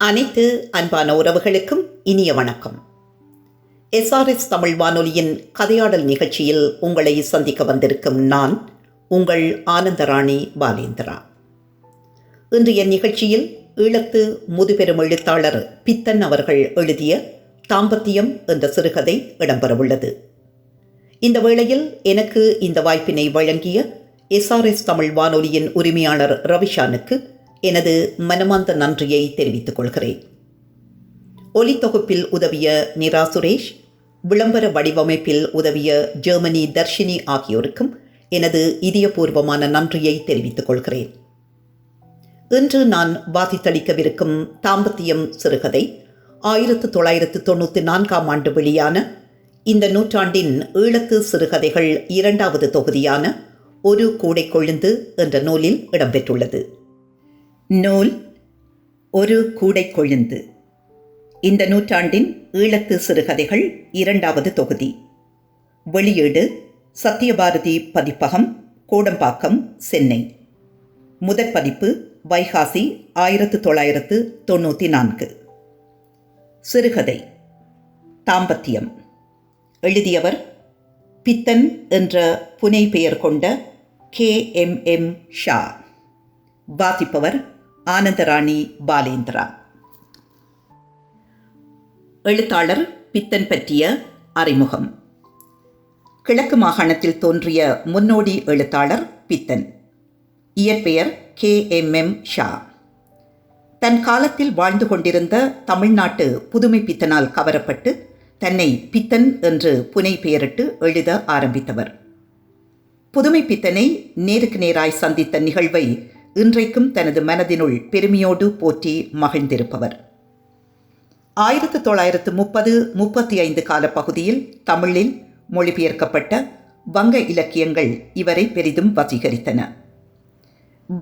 அனைத்து அன்பான உறவுகளுக்கும் இனிய வணக்கம். எஸ்ஆர்எஸ் தமிழ் வானொலியின் கதையாடல் நிகழ்ச்சியில் உங்களை சந்திக்க வந்திருக்கும் நான் உங்கள் ஆனந்தராணி பாலேந்திரா. இன்றைய நிகழ்ச்சியில் ஈழத்து முதுபெரும் எழுத்தாளர் பித்தன் அவர்கள் எழுதிய தாம்பத்தியம் என்ற சிறுகதை இடம்பெறவுள்ளது. இந்த வேளையில் எனக்கு இந்த வாய்ப்பினை வழங்கிய எஸ்ஆர்எஸ் தமிழ் வானொலியின் உரிமையாளர் ரவிஷானுக்கு எனது மனமார்ந்த நன்றியை தெரிவித்துக் கொள்கிறேன். ஒலித்தொகுப்பில் உதவிய நிரா சுரேஷ் விளம்பர வடிவமைப்பில் உதவிய ஜெர்மனி தர்ஷினி ஆகியோருக்கும் எனது இதயபூர்வமான நன்றியை தெரிவித்துக் கொள்கிறேன். இன்று நான் வாசித்தளிக்கவிருக்கும் தாம்பத்தியம் சிறுகதை ஆயிரத்து தொள்ளாயிரத்து தொண்ணூற்றி நான்காம் ஆண்டு வெளியான இந்த நூற்றாண்டின் ஈழத்து சிறுகதைகள் இரண்டாவது தொகுதியான ஒரு கூடை கொழுந்து என்ற நூலில் இடம்பெற்றுள்ளது. நூல் ஒரு கூடை கொழுந்து. இந்த நூற்றாண்டின் ஈழத்து சிறுகதைகள் இரண்டாவது தொகுதி. வெளியீடு சத்யபாரதி பதிப்பகம் கோடம்பாக்கம் சென்னை. முதற் பதிப்பு வைகாசி ஆயிரத்து தொள்ளாயிரத்து தொண்ணூற்றி நான்கு. சிறுகதை தாம்பத்தியம். எழுதியவர் பித்தன் என்ற புனை பெயர் கொண்ட கே எம் எம் ஷா. வாசிப்பவர் ஆனந்தராணி பாலேந்திரா. எழுத்தாளர் பித்தன் பற்றிய அறிமுகம். கிழக்கு மாகாணத்தில் தோன்றிய முன்னோடி எழுத்தாளர் பித்தன். இயற்பெயர் கே. எம். எம். ஷா. தன் காலத்தில் வாழ்ந்து கொண்டிருந்த தமிழ்நாட்டு புதுமை பித்தனால் கவரப்பட்டு தன்னை பித்தன் என்று புனை பெயரிட்டு எழுத ஆரம்பித்தவர். புதுமை பித்தனை நேருக்கு நேராய் சந்தித்த நிகழ்வை இன்றைக்கும் தனது மனதினுள் பெருமையோடு போற்றி மகிழ்ந்திருப்பவர். ஆயிரத்து தொள்ளாயிரத்து முப்பது முப்பத்தி ஐந்து கால பகுதியில் தமிழில் மொழிபெயர்க்கப்பட்ட வங்க இலக்கியங்கள் இவரை பெரிதும் வசீகரித்தன.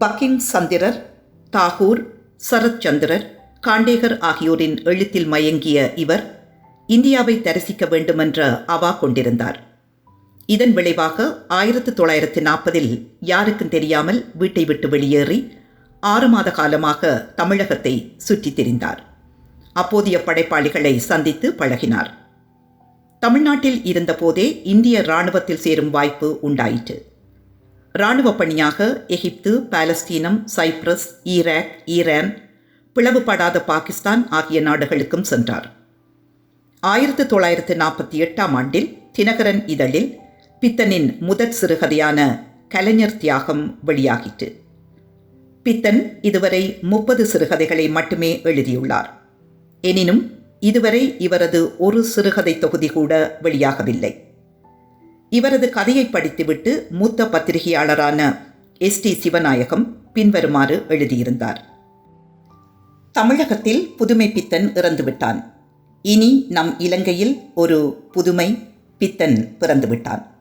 பக்கிம் சந்திரர் தாகூர் சரத்சந்திரர் காண்டேகர் ஆகியோரின் எழுத்தில் மயங்கிய இவர் இந்தியாவை தரிசிக்க வேண்டுமென்ற அவா கொண்டிருந்தார். இதன் விளைவாக ஆயிரத்து தொள்ளாயிரத்து நாற்பதில் யாருக்கும் தெரியாமல் வீட்டை விட்டு வெளியேறி ஆறு மாத காலமாக தமிழகத்தை சுற்றித் திரிந்தார். அப்போதைய படைப்பாளிகளை சந்தித்து பழகினார். தமிழ்நாட்டில் இருந்தபோதே இந்திய இராணுவத்தில் சேரும் வாய்ப்பு உண்டாயிற்று. இராணுவ பணியாக எகிப்து பாலஸ்தீனம் சைப்ரஸ் ஈராக் ஈரான் பிளவுபடாத பாகிஸ்தான் ஆகிய நாடுகளுக்கும் சென்றார். ஆயிரத்து தொள்ளாயிரத்து நாற்பத்தி எட்டாம் ஆண்டில் தினகரன் இதழில் பித்தனின் முதற் சிறுகதையான கலைஞர் தியாகம் வெளியாகிற்று. பித்தன் இதுவரை முப்பது சிறுகதைகளை மட்டுமே எழுதியுள்ளார். எனினும் இதுவரை இவரது ஒரு சிறுகதை தொகுதி கூட வெளியாகவில்லை. இவரது கதையை படித்துவிட்டு மூத்த பத்திரிகையாளரான எஸ். டி. சிவநாயகம் பின்வருமாறு எழுதியிருந்தார். தமிழகத்தில் புதுமை பித்தன் இறந்துவிட்டான். இனி நம் இலங்கையில் ஒரு புதுமை பித்தன் பிறந்துவிட்டான்.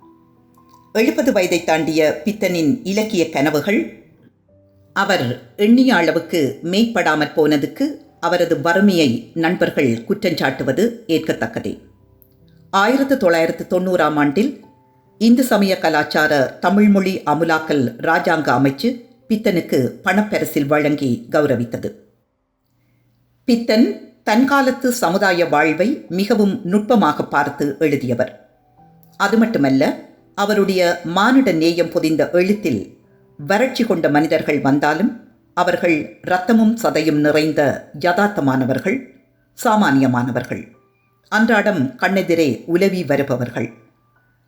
எழுபது வயதை தாண்டிய பித்தனின் இலக்கிய கனவுகள் அவர் எண்ணிய அளவுக்கு மெய்ப்படாமற் போனதுக்கு அவரது வறுமையை நண்பர்கள் குற்றஞ்சாட்டுவது ஏற்கத்தக்கதே. ஆயிரத்து தொள்ளாயிரத்து தொண்ணூறாம் ஆண்டில் இந்து சமய கலாச்சார தமிழ்மொழி அமுலாக்கல் ராஜாங்க அமைச்சு பித்தனுக்கு பணப்பரிசில் வழங்கி கௌரவித்தது. பித்தன் தன்காலத்து சமுதாய வாழ்வை மிகவும் நுட்பமாக பார்த்து எழுதியவர். அது மட்டுமல்ல அவருடைய மானுட நேயம் பொதிந்த எழுத்தில் வறட்சி கொண்ட மனிதர்கள் வந்தாலும் அவர்கள் இரத்தமும் சதையும் நிறைந்த யதார்த்தமானவர்கள் சாமானியமானவர்கள். அன்றாடம் கண்ணெதிரே உலவி வருபவர்கள்.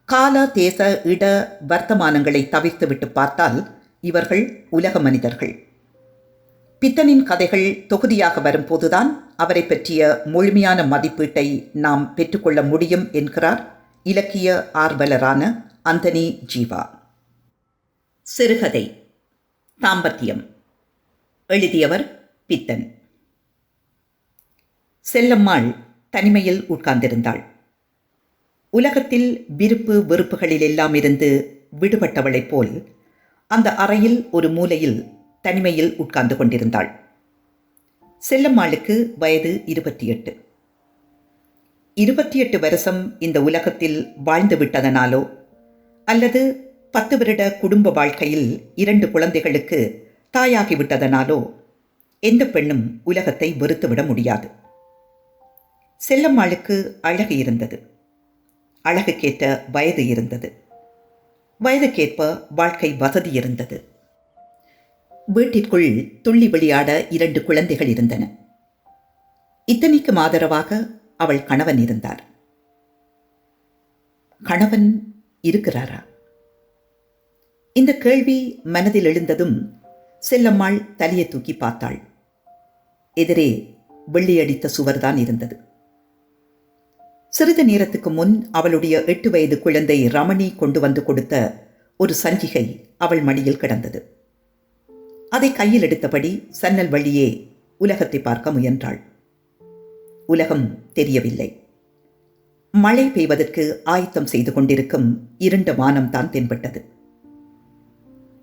கால தேச இட வர்த்தமானங்களை தவிர்த்துவிட்டு பார்த்தால் இவர்கள் உலக மனிதர்கள். பித்தனின் கதைகள் தொகுதியாக வரும்போதுதான் அவரை பற்றிய முழுமையான மதிப்பீட்டை நாம் பெற்றுக்கொள்ள முடியும் என்கிறார் இலக்கிய ஆர்வலரான அந்தனி ஜீவா. சிறுகதை. தாம்பத்தியம். எழுதியவர் பித்தன். செல்லம்மாள் தனிமையில் உட்கார்ந்திருந்தாள். உலகத்தில் விருப்பு வெறுப்புகளில் எல்லாம் இருந்து விடுபட்டவளைப் போல் அந்த அறையில் ஒரு மூலையில் தனிமையில் உட்கார்ந்து கொண்டிருந்தாள். செல்லம்மாளுக்கு வயது இருபத்தி எட்டு இருபத்தி எட்டு வருஷம் இந்த உலகத்தில் வாழ்ந்து விட்டதனாலோ அல்லது பத்து வருட குடும்ப வாழ்க்கையில் இரண்டு குழந்தைகளுக்கு தாயாகிவிட்டதனாலோ எந்த பெண்ணும் உலகத்தை வெறுத்துவிட முடியாது. செல்லம்மாளுக்கு அழகு இருந்தது. அழகுக்கேற்ற வயது இருந்தது. வயதுக்கேற்ப வாழ்க்கை வசதி இருந்தது. வீட்டிற்குள் துள்ளி விளையாட இரண்டு குழந்தைகள் இருந்தன. இத்தனைக்கும் ஆதரவாக அவள் கணவன் இருந்தார். கணவன் இருக்கிறாரா? இந்த கேள்வி மனதில் எழுந்ததும் செல்லம்மாள் தலையை தூக்கி பார்த்தாள். எதிரே வெள்ளியடித்த சுவர்தான் இருந்தது. சிறிது நேரத்துக்கு முன் அவளுடைய எட்டு வயது குழந்தை ரமணி கொண்டு வந்து கொடுத்த ஒரு சஞ்சிகை அவள் மடியில் கிடந்தது. அதை கையில் எடுத்தபடி சன்னல் வழியே உலகத்தை பார்க்க முயன்றாள். உலகம் தெரியவில்லை. மழை பெய்வதற்கு ஆயத்தம் செய்து கொண்டிருக்கும் இருண்ட வானம்தான் தென்பட்டது.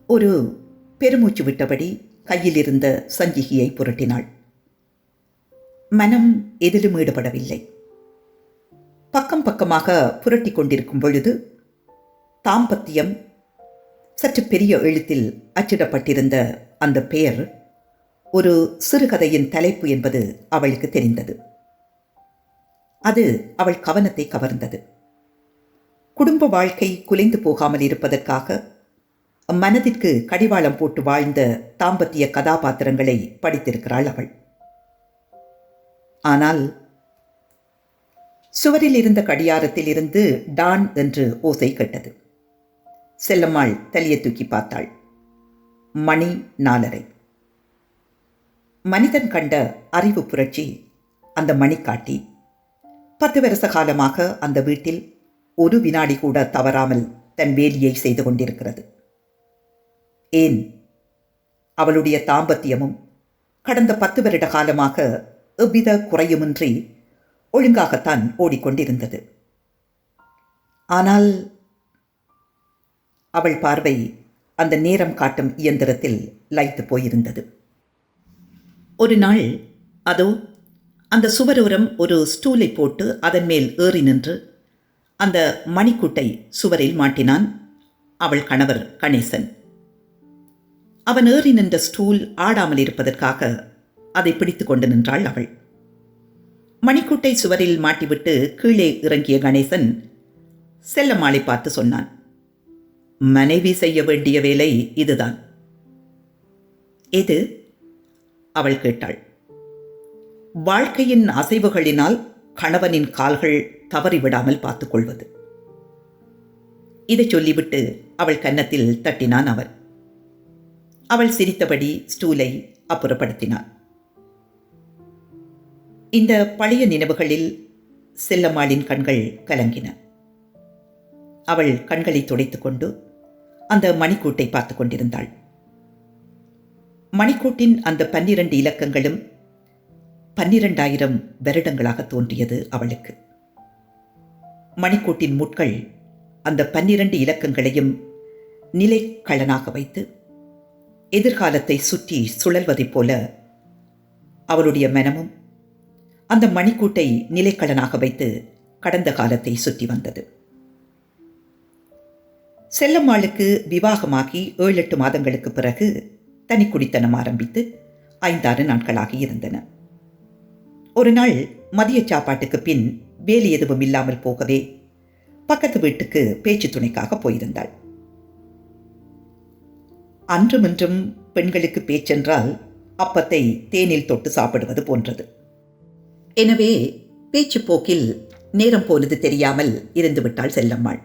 ஒரு பெருமூச்சு விட்டபடி கையில் இருந்த சஞ்சிகையை புரட்டினாள். மனம் எதிலும் ஈடுபடவில்லை. பக்கம் பக்கமாக புரட்டி கொண்டிருக்கும் பொழுது தாம்பத்தியம் சற்று பெரிய எழுத்தில் அச்சிடப்பட்டிருந்த அந்த பெயர் ஒரு சிறுகதையின் தலைப்பு என்பது அவளுக்கு தெரிந்தது. அது அவள் கவனத்தை கவர்ந்தது. குடும்ப வாழ்க்கை குலைந்து போகாமல் இருப்பதற்காக மனதிற்கு கடிவாளம் போட்டு வாழ்ந்த தாம்பத்திய கதாபாத்திரங்களை படித்திருக்கிறாள் அவள். ஆனால் சுவரில் இருந்த கடியாரத்தில் இருந்து டான் என்று ஓசை கேட்டது. செல்லம்மாள் தலையை தூக்கி பார்த்தாள். மணி நாலரை. மனிதன் கண்ட அறிவு புரட்சி அந்த மணி காட்டி பத்து வருஷ காலமாக அந்த வீட்டில் ஒரு வினாடி கூட தவறாமல் தன் வேலியை செய்து கொண்டிருக்கிறது. ஏன்? அவளுடைய தாம்பத்தியமும் கடந்த பத்து வருட காலமாக எவ்வித குறையுமின்றி ஒழுங்காகத்தான் ஓடிக்கொண்டிருந்தது. ஆனால் அவள் பார்வை அந்த நேரம் காட்டும் இயந்திரத்தில் லைத்து போயிருந்தது. ஒரு நாள் அதோ அந்த சுவரோரம் ஒரு ஸ்டூலை போட்டு அதன் மேல் ஏறி நின்று அந்த மணிக்கூட்டை சுவரில் மாட்டினான் அவள் கணவர் கணேசன். அவன் ஏறி நின்ற ஸ்டூல் ஆடாமல் இருப்பதற்காக அதை பிடித்து கொண்டு நின்றாள் அவள். மணிக்கூட்டை சுவரில் மாட்டிவிட்டு கீழே இறங்கிய கணேசன் செல்லம்மாளை பார்த்து சொன்னான் மனைவி செய்ய வேண்டிய வேலை இதுதான். எது? அவள் கேட்டாள். வாழ்க்கையின் அசைவுகளினால் கணவனின் கால்கள் தவறிவிடாமல் பார்த்துக் கொள்வது இதை சொல்லிவிட்டு அவள் கன்னத்தில் தட்டினான் அவன் அவள் சிரித்தபடி ஸ்டூலை அப்புறப்படுத்தினான். இந்த பழைய நினைவுகளில் செல்லம்மாளின் கண்கள் கலங்கின. அவள் கண்களை துடைத்துக் கொண்டு அந்த மணிக்கூட்டை பார்த்து கொண்டிருந்தாள். மணிக்கூட்டின் அந்த பன்னிரண்டு இலக்கங்களும் பன்னிரண்டாயிரம் வருடங்களாக தோன்றியது அவளுக்கு. மணிக்கூட்டின் முட்கள் அந்த பன்னிரண்டு இலக்கங்களையும் நிலைக்களனாக வைத்து எதிர்காலத்தை சுற்றி சுழல்வதைப் போல அவளுடைய மனமும் அந்த மணிக்கூட்டை நிலைக்களனாக வைத்து கடந்த காலத்தை சுற்றி வந்தது. செல்லம்மாளுக்கு விவாகமாகி ஏழு எட்டு மாதங்களுக்கு பிறகு தனி குடித்தனம் ஆரம்பித்து ஐந்தாறு நாட்களாகி இருந்தன. ஒரு நாள் மதிய சாப்பாட்டுக்கு பின் வேலி எதுவும் இல்லாமல் போகவே பக்கத்து வீட்டுக்கு பேச்சு துணைக்காக போயிருந்தாள். அன்றுமின்றும் பெண்களுக்கு பேச்சென்றால் அப்பத்தை தேனில் தொட்டு சாப்பிடுவது போன்றது. எனவே பேச்சு போக்கில் நேரம் போனது தெரியாமல் இருந்துவிட்டாள் செல்லம்மாள்.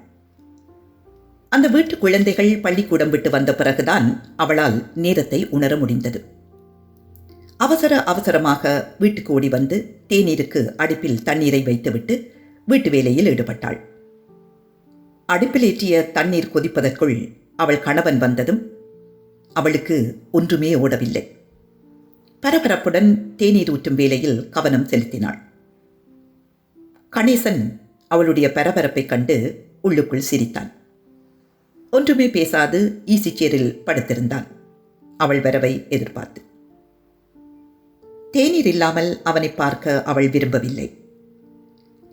அந்த வீட்டு குழந்தைகள் பள்ளிக்கூடம் விட்டு வந்த பிறகுதான் அவளால் நேரத்தை உணர முடிந்தது. அவசர அவசரமாக வீட்டுக்கு ஓடி வந்து தேநீருக்கு அடுப்பில் தண்ணீரை வைத்துவிட்டு வீட்டு வேலையில் ஈடுபட்டாள். அடுப்பில் ஏற்றிய தண்ணீர் கொதிப்பதற்குள் அவள் கணவன் வந்ததும் அவளுக்கு ஒன்றுமே ஓடவில்லை. பரபரப்புடன் தேநீர் ஊற்றும் வேலையில் கவனம் செலுத்தினாள். கணேசன் அவளுடைய பரபரப்பைக் கண்டு உள்ளுக்குள் சிரித்தான். ஒன்றுமே பேசாது ஈசி சேரில் படுத்திருந்தான். அவள் வரவை எதிர்பார்த்து. தேநீர் இல்லாமல் அவனை பார்க்க அவள் விரும்பவில்லை.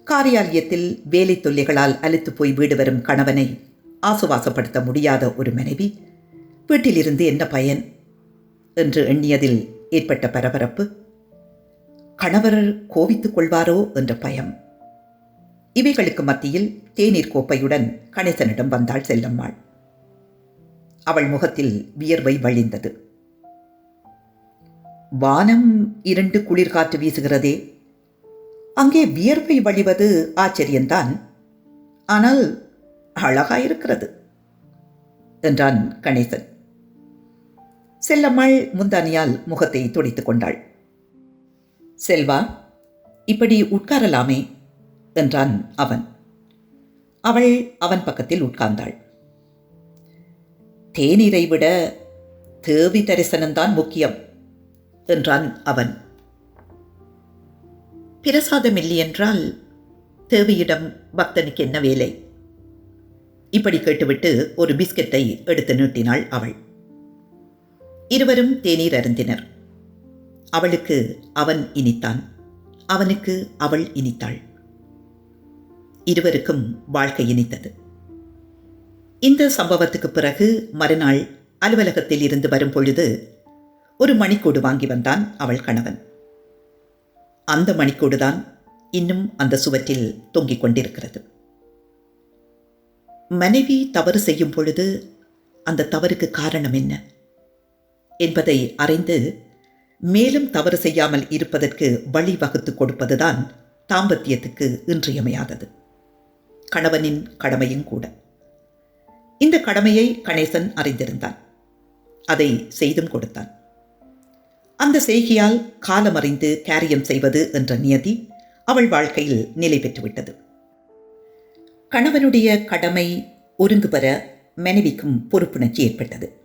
காரியாலயத்தில் வேலை தொல்லைகளால் அலுத்து போய் வீடு வரும் கணவனை ஆசுவாசப்படுத்த முடியாத ஒரு மனைவி வீட்டிலிருந்து என்ன பயன்? என்று எண்ணியதில் ஏற்பட்ட பரபரப்பு. கணவர் கோவித்துக் கொள்வாரோ? என்ற பயம். இவைகளுக்கு மத்தியில் தேநீர் கோப்பையுடன் கணேசனிடம் வந்தாள் செல்லம்மாள். அவள் முகத்தில் வியர்வை வழிந்தது. வானம் இரண்டு குளிர்காற்று வீசுகிறதே. அங்கே வியர்வை வழிவது ஆச்சரியம்தான். ஆனால் அழகாயிருக்கிறது என்றான் கணேசன். செல்லம்மாள் முந்தானியால் முகத்தை துடைத்துக் கொண்டாள். செல்வா இப்படி உட்காரலாமே என்றான் அவன். அவள் அவன் பக்கத்தில் உட்கார்ந்தாள். தேநீரை விட தேவி தரிசனம்தான் முக்கியம் என்றான் அவன். பிரசாதம் இல்லையென்றால் தேவியிடம் பக்தனுக்கு என்ன வேலை? இப்படி கேட்டுவிட்டு ஒரு பிஸ்கெட்டை எடுத்து நீட்டினாள் அவள். இருவரும் தேநீர் அருந்தினர். அவளுக்கு அவன் இனித்தான். அவனுக்கு அவள் இனித்தாள். இருவருக்கும் வாழ்க்கை இனித்தது. இந்த சம்பவத்துக்கு பிறகு மறுநாள் அலுவலகத்தில் இருந்து வரும் பொழுது ஒரு மணிக்கூடு வாங்கி வந்தான் அவள் கணவன். அந்த மணிக்கூடுதான் இன்னும் அந்த சுவற்றில் தொங்கிக் கொண்டிருக்கிறது. மனைவி தவறு செய்யும் பொழுது அந்த தவறுக்கு காரணம் என்ன? என்பதை அறிந்து மேலும் தவறு செய்யாமல் இருப்பதற்கு வழிவகுத்து கொடுப்பதுதான் தாம்பத்தியத்துக்கு இன்றியமையாதது. கணவனின் கடமையும் கூட. இந்த கடமையை கணேசன் அறிந்திருந்தான். அதை செய்தும் கொடுத்தான். அந்த செய்கையால் காலமறிந்து காரியம் செய்வது என்ற நியதி அவள் வாழ்க்கையில் நிலை பெற்றுவிட்டது. கணவனுடைய கடமை ஒருங்கு பெற மனைவிக்கும் பொறுப்புணர்ச்சி ஏற்பட்டது.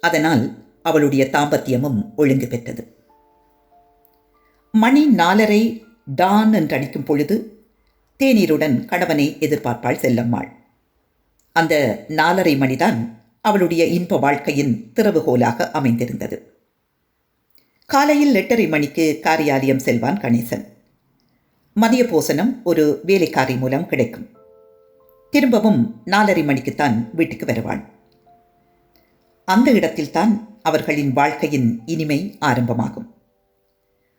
அதனால் அவளுடைய தாம்பத்தியமும் ஒழுங்கு பெற்றது. மணி நாலரை டான் என்றடிக்கும் பொழுது தேநீருடன் கணவனை எதிர்பார்ப்பாள் செல்லம்மாள். அந்த நாலரை மணிதான் அவளுடைய இன்ப வாழ்க்கையின் திறவுகோலாக அமைந்திருந்தது. காலையில் எட்டரை மணிக்கு காரியாலயம் செல்வான் கணேசன். மதிய போசனம் ஒரு வேலைக்காரி மூலம் கிடைக்கும். திரும்பவும் நாலரை மணிக்குத்தான் வீட்டுக்கு வருவாள். அந்த இடத்தில்தான் அவர்களின் வாழ்க்கையின் இனிமை ஆரம்பமாகும்.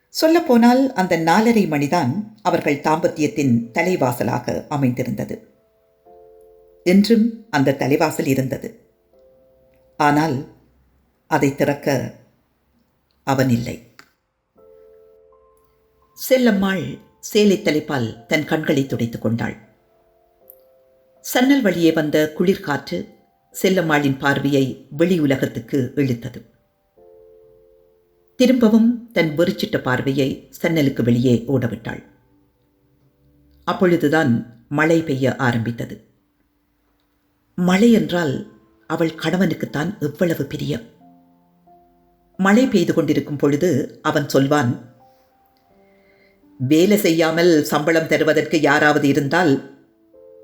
சொல்லப்போனால் அந்த நாலரை மணிதான் அவர்கள் தாம்பத்தியத்தின் தலைவாசலாக அமைந்திருந்தது. என்றும் அந்த தலைவாசல் இருந்தது. ஆனால் அதை திறக்க அவன் இல்லை செல்லம்மாள் சேலை தலைப்பால் தன் கண்களை துடைத்துக் கொண்டாள். சன்னல் வழியே வந்த குளிர்காற்று செல்லம்மாளின் பார்வையை வெளி உலகத்துக்கு இழுத்தது. திரும்பவும் தன் வெறிச்சிட்ட பார்வையை சன்னலுக்கு வெளியே ஓடவிட்டாள். அப்பொழுதுதான் மழை பெய்ய ஆரம்பித்தது. மழை என்றால் அவள் கணவனுக்குத்தான் எவ்வளவு பிரியம். மழை பெய்து கொண்டிருக்கும் பொழுது அவன் சொல்வான் வேலை செய்யாமல் சம்பளம் தருவதற்கு யாராவது இருந்தால்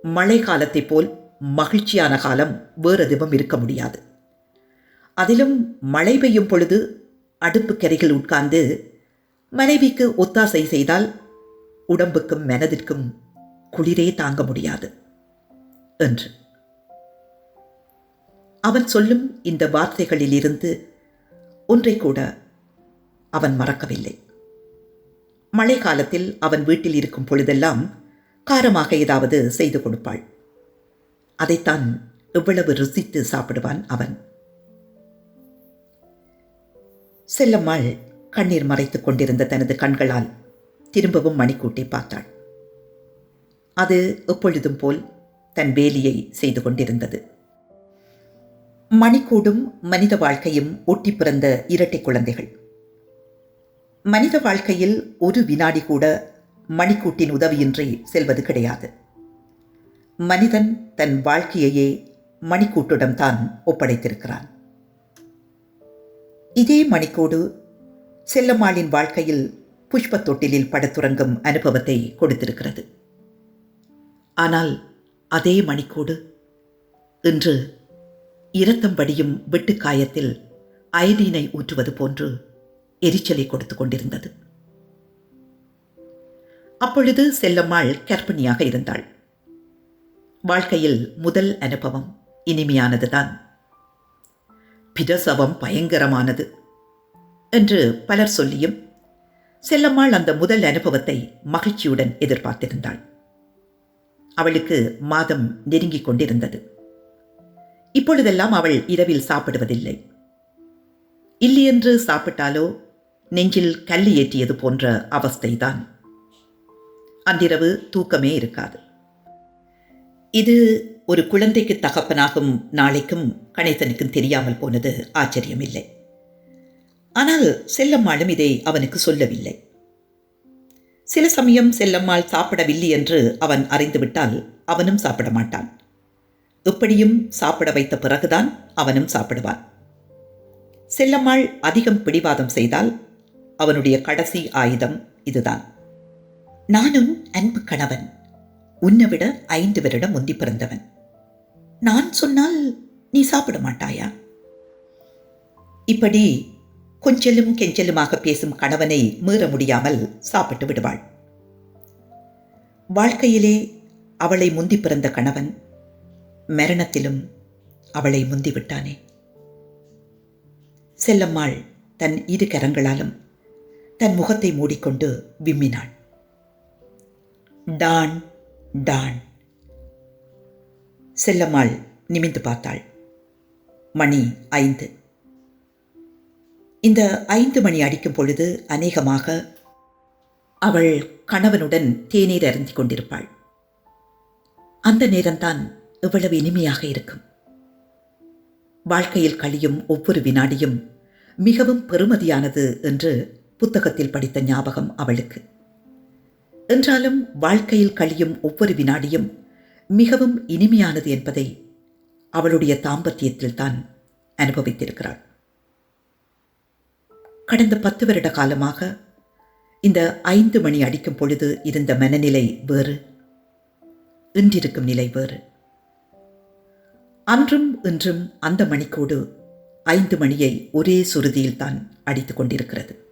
மழை காலத்தைப் போல் மகிழ்ச்சியான காலம் வேறு எதுவும் இருக்க முடியாது. அதிலும் மழை பெய்யும் பொழுது அடுப்பு கரைகள் உட்கார்ந்து மனைவிக்கு ஒத்தாசை செய்தால் உடம்புக்கும் மனதிற்கும் குளிரே தாங்க முடியாது என்று. அவன் சொல்லும் இந்த வார்த்தைகளிலிருந்து ஒன்றை கூட அவன் மறக்கவில்லை. மழை காலத்தில் அவன் வீட்டில் இருக்கும் பொழுதெல்லாம் காரமாக ஏதாவது செய்து கொடுப்பாள். அதைத்தான் எவ்வளவு ருசித்து சாப்பிடுவான் அவன். செல்லம்மாள் கண்ணீர் மறைத்துக் கொண்டிருந்த தனது கண்களால் திரும்பவும் மணிக்கூட்டை பார்த்தாள். அது எப்பொழுதும் போல் தன் வேலியை செய்து கொண்டிருந்தது. மணிக்கூடும் மனித வாழ்க்கையும் ஒட்டி பிறந்த இரட்டை குழந்தைகள். மனித வாழ்க்கையில் ஒரு வினாடி கூட மணிக்கூட்டின் உதவியின்றி செல்வது கிடையாது. மனிதன் தன் வாழ்க்கையையே மணிக்கூட்டுடன் தான் ஒப்படைத்திருக்கிறான். இதே மணிக்கூடு செல்லம்மாளின் வாழ்க்கையில் புஷ்பத் தொட்டிலில் படத்துறங்கும் அனுபவத்தை கொடுத்திருக்கிறது. ஆனால் அதே மணிக்கூடு இன்று இரத்தம்படியும் வெட்டுக்காயத்தில் அயடீனை ஊற்றுவது போன்று எரிச்சலை கொடுத்து கொண்டிருந்தது. அப்பொழுது செல்லம்மாள் கர்ப்பிணியாக இருந்தாள். வாழ்க்கையில் முதல் அனுபவம் இனிமையானதுதான். பிரசவம் பயங்கரமானது என்று பலர் சொல்லியும் செல்லம்மாள் அந்த முதல் அனுபவத்தை மகிழ்ச்சியுடன் எதிர்பார்த்திருந்தாள். அவளுக்கு மாதம் நெருங்கிக் கொண்டிருந்தது. இப்பொழுதெல்லாம் அவள் இரவில் சாப்பிடுவதில்லை. இல்லையென்று சாப்பிட்டாலோ நெஞ்சில் கல்லி ஏற்றியது போன்ற அவஸ்தைதான். அன்றிரவு தூக்கமே இருக்காது. இது ஒரு குழந்தைக்கு தகப்பனாகும் நாளைக்கும் கணேசனுக்கும் தெரியாமல் போனது ஆச்சரியமில்லை. ஆனால் செல்லம்மாளும் இதை அவனுக்கு சொல்லவில்லை. சில சமயம் செல்லம்மாள் சாப்பிடவில்லை என்று அவன் அறிந்துவிட்டால் அவனும் சாப்பிட மாட்டான் எப்படியும் சாப்பிட வைத்த பிறகுதான் அவனும் சாப்பிடுவான். செல்லம்மாள் அதிகம் பிடிவாதம் செய்தால் அவனுடைய கடைசி ஆயுதம் இதுதான். நானும் அன்பு கணவன் உன்னை விட ஐந்து வருடம் முந்தி பிறந்தவன். நான் சொன்னால் நீ சாப்பிட மாட்டாயா? இப்படி கொஞ்சலும் கெஞ்சலுமாக பேசும் கணவனை மீற முடியாமல் சாப்பிட்டு விடுவாள். வாழ்க்கையிலே அவளை முந்தி பிறந்த கணவன் மரணத்திலும் அவளை முந்திவிட்டானே. செல்லம்மாள் தன் இரு கரங்களாலும் தன் முகத்தை மூடிக்கொண்டு விம்மினாள். Don Don. செல்லம்மாள் நிமிந்து பார்த்தாள். மணி ஐந்து. இந்த ஐந்து மணி அடிக்கும் பொழுது அநேகமாக அவள் கணவனுடன் தேநீர் அருந்திக் கொண்டிருப்பாள். அந்த நேரம்தான் எவ்வளவு இனிமையாக இருக்கும். வாழ்க்கையில் கழியும் ஒவ்வொரு வினாடியும் மிகவும் பெருமதியானது என்று புத்தகத்தில் படித்த ஞாபகம் அவளுக்கு. என்றாலும் வாழ்க்கையில் கழியும் ஒவ்வொரு வினாடியும் மிகவும் இனிமையானது என்பதை அவளுடைய தாம்பத்தியத்தில் தான் அனுபவித்திருக்கிறாள். கடந்த பத்து வருட காலமாக இந்த ஐந்து மணி அடிக்கும் பொழுது இருந்த மனநிலை வேறு இன்றிருக்கும் நிலை வேறு. அன்றும் இன்றும் அந்த மணிக்கோடு ஐந்து மணியை ஒரே சுருதியில் தான் அடித்துக் கொண்டிருக்கிறது.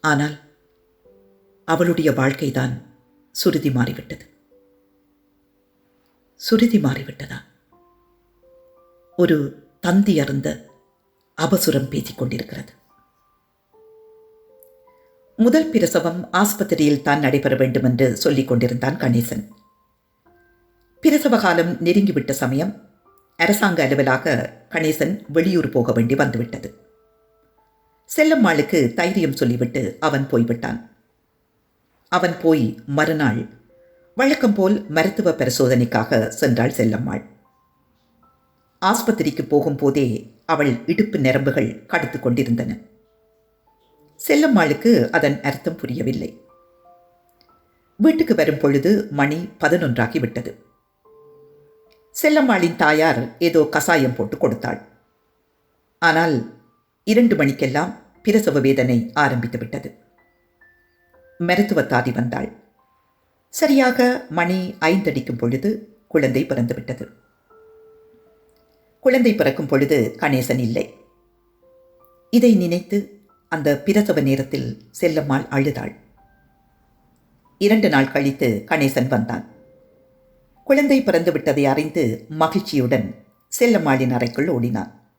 ஆனால் அவளுடைய வாழ்க்கைதான் சுருதி மாறிவிட்டது. சுருதி மாறிவிட்டதா? ஒரு தந்தி அருந்த அபசுரம் பேசிக் கொண்டிருக்கிறது. முதல் பிரசவம் ஆஸ்பத்திரியில் தான் நடைபெற வேண்டும் என்று சொல்லிக் கொண்டிருந்தான் கணேசன். பிரசவ காலம் நெருங்கிவிட்ட சமயம் அரசாங்க அலுவலாக கணேசன் வெளியூர் போக வேண்டி வந்துவிட்டது. செல்லம்மாளுக்கு தைரியம் சொல்லிவிட்டு அவன் போய்விட்டான். அவன் போய் மறுநாள் வழக்கம் போல் மருத்துவ பரிசோதனைக்காக சென்றாள் செல்லம்மாள் ஆஸ்பத்திரிக்கு போகும்போதே அவள் இடுப்பு நரம்புகள் கடுத்து கொண்டிருந்தன. செல்லம்மாளுக்கு அதன் அர்த்தம் புரியவில்லை. வீட்டுக்கு வரும் பொழுது மணி பதினொன்றாகிவிட்டது செல்லம்மாளின் தாயார் ஏதோ கசாயம் போட்டு கொடுத்தாள். ஆனால் இரண்டு மணிக்கெல்லாம் பிரசவ வேதனை ஆரம்பித்து விட்டது. மருத்துவத்தாதி வந்தாள். சரியாக மணி ஐந்தடிக்கும் பொழுது குழந்தை பிறந்துவிட்டது குழந்தை பிறக்கும் பொழுது கணேசன் இல்லை. இதை நினைத்து அந்த பிரசவ நேரத்தில் செல்லம்மாள் அழுதாள். இரண்டு நாள் கழித்து கணேசன் வந்தான். குழந்தை பிறந்துவிட்டதை அறிந்து மகிழ்ச்சியுடன் செல்லம்மாளின் அறைக்குள் ஓடினான்.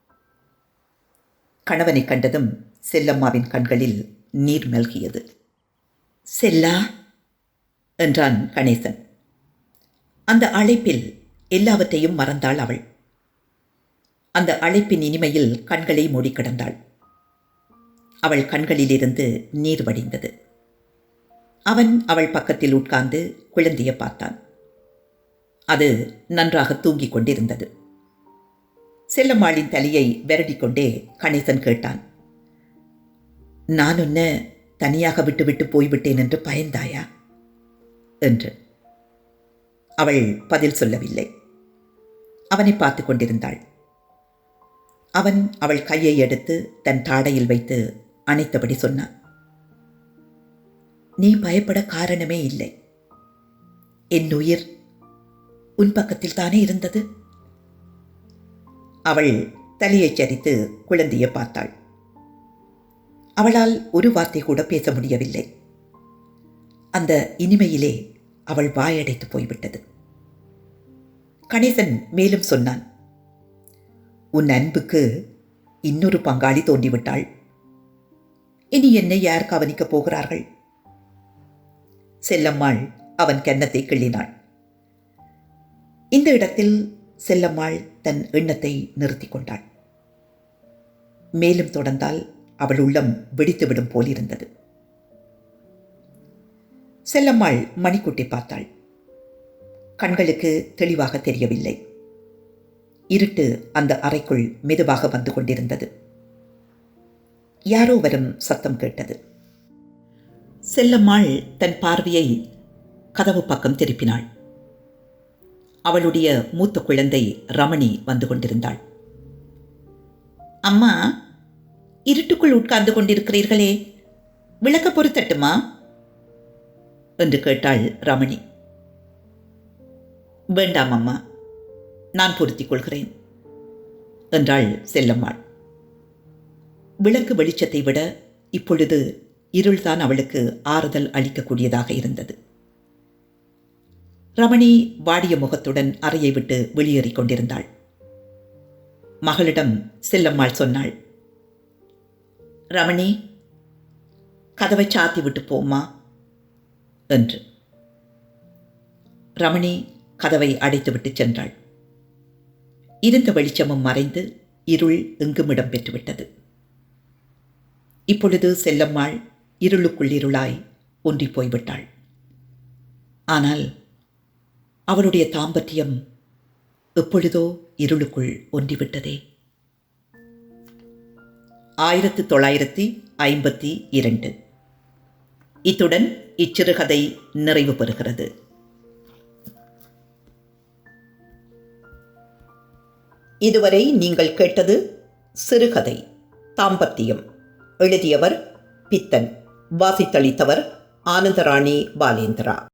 கணவனை கண்டதும் செல்லம்மாவின் கண்களில் நீர் மல்கியது. செல்லா என்றான் கணேசன். அந்த அழைப்பில் எல்லாவற்றையும் மறந்தாள் அவள். அந்த அழைப்பின் இனிமையில் கண்களை மூடி கிடந்தாள். அவள் கண்களிலிருந்து நீர் வடிந்தது. அவன் அவள் பக்கத்தில் உட்கார்ந்து குழந்தையை பார்த்தான். அது நன்றாக தூங்கிக் கொண்டிருந்தது. செல்லம்மாளின் தலையை வருடிக்கொண்டே கணேசன் கேட்டான் நான் உன்ன தனியாக விட்டுவிட்டு போய்விட்டேன் என்று பயந்தாயா? என்று. அவள் பதில் சொல்லவில்லை. அவனை பார்த்து கொண்டிருந்தாள். அவன் அவள் கையை எடுத்து தன் தாடையில் வைத்து அணைத்தபடி சொன்னான் நீ பயப்பட காரணமே இல்லை. என் உயிர் உன் பக்கத்தில் தானே இருந்தது? அவள் தலையைச் சரித்து குழந்தையை பார்த்தாள். அவளால் ஒரு வார்த்தை கூட பேச முடியவில்லை. அந்த இனிமையிலே அவள் வாயடைத்து போய்விட்டது. கணேசன் மேலும் சொன்னான் உன் அன்புக்கு இன்னொரு பங்காளி தோண்டிவிட்டாள் இனி என்னை யார் கவனிக்கப் போகிறார்கள்? செல்லம்மாள் அவன் கன்னத்தை கிள்ளினாள். இந்த இடத்தில் செல்லம்மாள் தன் எண்ணத்தை நிறுத்தி கொண்டாள். மேலும் தொடர்ந்தால் அவள் உள்ளம் வெடித்துவிடும் போலிருந்தது. செல்லம்மாள் மணிக்குட்டி பார்த்தாள். கண்களுக்கு தெளிவாக தெரியவில்லை. இருட்டு அந்த அறைக்குள் மெதுவாக வந்து கொண்டிருந்தது. யாரோ வரும் சத்தம் கேட்டது. செல்லம்மாள் தன் பார்வையை கதவு பக்கம் திருப்பினாள். அவளுடைய மூத்த குழந்தை ரமணி வந்து கொண்டிருந்தாள். அம்மா இருட்டுக்குள் உட்கார்ந்து கொண்டிருக்கிறீர்களே. விளக்க பொருத்தட்டுமா என்று கேட்டாள் ரமணி. வேண்டாம் அம்மா. நான் பொருத்திக் கொள்கிறேன் என்றாள் செல்லம்மாள். விளக்கு வெளிச்சத்தை விட இப்பொழுது இருள்தான் அவளுக்கு ஆறுதல் அளிக்கக்கூடியதாக இருந்தது. ரமணி வாடிய முகத்துடன் அறையை விட்டு வெளியேறிக் கொண்டிருந்தாள். மகளிடம் செல்லம்மாள் சொன்னாள் ரமணி கதவை சாத்தி விட்டு போம்மா என்று. ரமணி கதவை அடைத்துவிட்டு சென்றாள். இருந்த வெளிச்சமும் மறைந்து இருள் எங்கும் இடம் பெற்றுவிட்டது இப்பொழுது செல்லம்மாள் இருளுக்குள் இருளாய் ஒன்றி போய்விட்டாள். ஆனால் அவனுடைய தாம்பத்தியம் எப்பொழுதோ இருளுக்குள் ஒன்றிவிட்டதே. ஆயிரத்து தொள்ளாயிரத்தி ஐம்பத்தி இரண்டு. இத்துடன் இச்சிறுகதை நிறைவு பெறுகிறது. இதுவரை நீங்கள் கேட்டது சிறுகதை தாம்பத்தியம். எழுதியவர் பித்தன் வாசித்தளித்தவர் ஆனந்தராணி பாலேந்திரா.